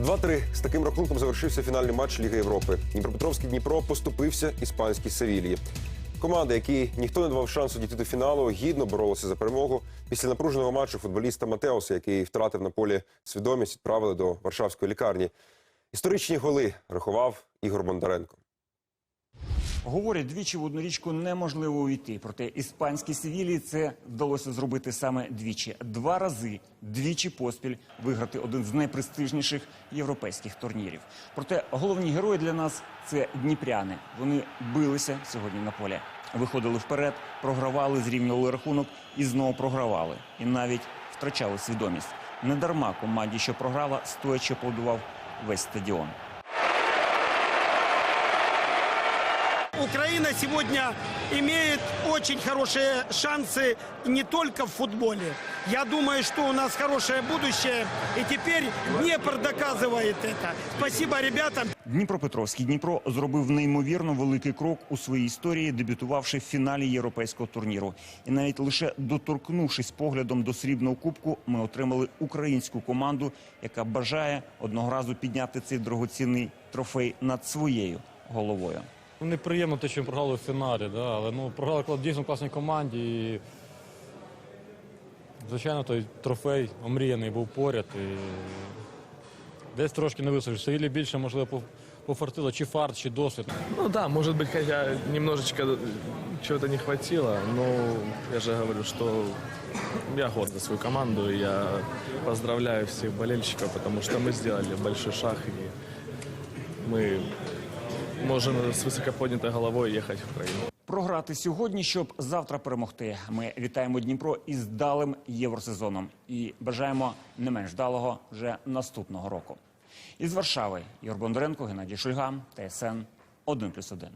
2-3. З таким рахунком завершився фінальний матч Ліги Європи. Дніпропетровський Дніпро поступився іспанській Севільї. Команда, якій ніхто не давав шансу дійти до фіналу, гідно боролася за перемогу. Після напруженого матчу футболіста Матеоса, який втратив на полі свідомість, відправили до Варшавської лікарні. Історичні голи рахував Ігор Бондаренко. Говорять, двічі в одну річку неможливо увійти. Проте іспанській Севілії це вдалося зробити саме двічі. Два рази, двічі поспіль виграти один з найпрестижніших європейських турнірів. Проте головні герої для нас це дніпряни. Вони билися сьогодні на полі. Виходили вперед, програвали, зрівнювали рахунок і знову програвали. І навіть втрачали свідомість. Недарма команді, що програла, стоячи аплодував весь стадіон. Украина сегодня имеет очень хорошие шансы не только в футболе. Я думаю, что у нас хорошее будущее. И теперь Днепр доказывает это. Спасибо ребятам. Дніпропетровський Дніпро зробив неймовірно великий крок у своїй історії, дебютувавши в фіналі європейського турніру. І навіть лише доторкнувшись поглядом до срібного кубку, ми отримали українську команду, яка бажає одного разу підняти цей дорогоцінний трофей над своєю головою. Ну, Неприємно те, що ми програли в фіналі, да? але ну, програли кла- дійсно класній команді. І, звичайно, той трофей омріяний був поряд. І десь трошки не висушив. Саїлі більше, можливо, по- пофартило, чи фарт, чи досвід. Ну да, может быть, хотя немножечко чего-то не хватило, но я же говорю, что я горд за свою команду, и я поздравляю всех болельщиков, потому что мы сделали большой шаг, и мы можем з высоко головою їхати в Україну. Програти сьогодні, щоб завтра перемогти. Ми вітаємо Дніпро із далим євросезоном і бажаємо не менш далого вже наступного року. Із Варшави Ігор Бондаренко, Геннадій Шульга, ТСН 1+,1.